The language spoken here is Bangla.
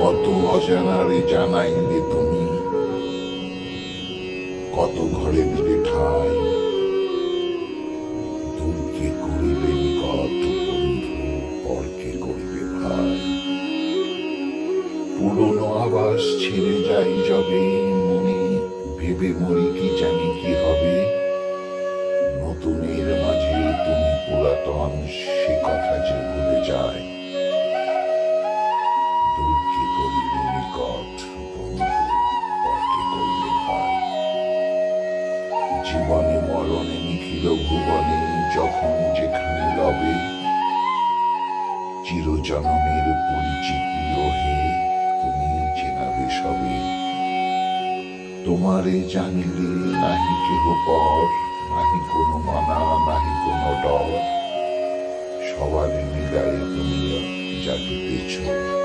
কত অজানারে জানাইলে তুমি? কত ঘরে দিলে ঠাই? দূরকে করিবে নিকট বন্ধু পরকে পুরনো আবাস ছেড়ে যাই যবে মনে, ভেবে মরি কি জানি কি হবে। নতুনের মাঝে তুমি পুরাতন, সে কথা যে ভুলে যায়। জীবনে, মরণে, নিখিল ভুবনে, যখন যেখানে রবে চিরজনমের পরিচিতি ওহে তোমারে জানিলে নাহি কেহ পর, নাহি কোনো মানা, নাহি কোনো ডর। সবারই মিলায় তুমি জাগিতেছ।